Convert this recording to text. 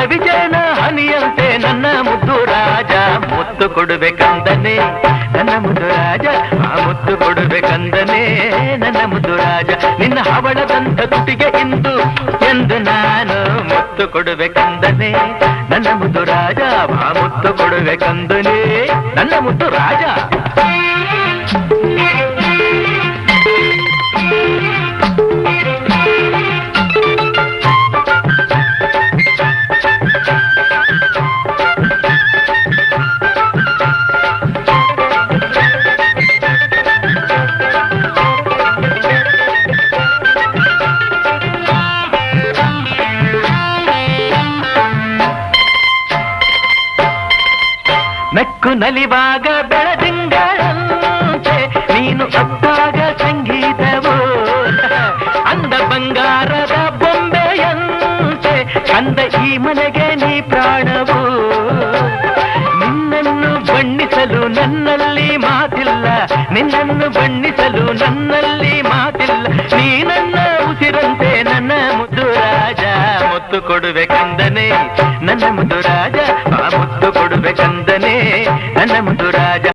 ರವಿಜನ ಹನಿಯಂತೆ ನನ್ನ ಮುದ್ದು ರಾಜ, ಮುತ್ತು ಕೊಡಬೇಕಂದನೆ. ನನ್ನ ಮುದ್ದು ರಾಜ, ಆ ಮುತ್ತು ಕೊಡಬೇಕಂದನೆ. ನನ್ನ ಮುದ್ದು ರಾಜ, ನಿನ್ನ ಹವಳದಂತ ತುಟಿಗೆ ಇಂದು ಎಂದು ನಾನು ಮುತ್ತು ಕೊಡಬೇಕಂದನೆ. ನನ್ನ ಮುದ್ದು ರಾಜ, ಆ ಮುತ್ತು ಕೊಡಬೇಕಂದನೆ. ನನ್ನ ಮುದ್ದು ರಾಜ ನಕ್ಕು ನಲಿವಾಗ ಬೆಳದಿಂಗಳಂತೆ ನೀನು ಅತ್ತಾಗ ಸಂಗೀತವು ಅಂದ ಬಂಗಾರದ ಬೊಂಬೆಯಂತೆ ಅಂದ ಈ ಮನೆಗೆ ನೀ ಪ್ರಾಣವು. ನಿನ್ನನ್ನು ಬಣ್ಣಿಸಲು ನನ್ನಲ್ಲಿ ಮಾತಿಲ್ಲ, ನಿನ್ನನ್ನು ಬಣ್ಣಿಸಲು ನನ್ನಲ್ಲಿ ಮಾತಿಲ್ಲ. ನೀ ನನ್ನ ಉಸಿರಂತೆ ನನ್ನ ಮುದ್ದು ರಾಜ, ಮುತ್ತು ಕೊಡಬೇಕಂದನೆ ನನ್ನ ಮುದ್ದು ರಾಜ, ಆ ಮುದ್ದು ರಾಜ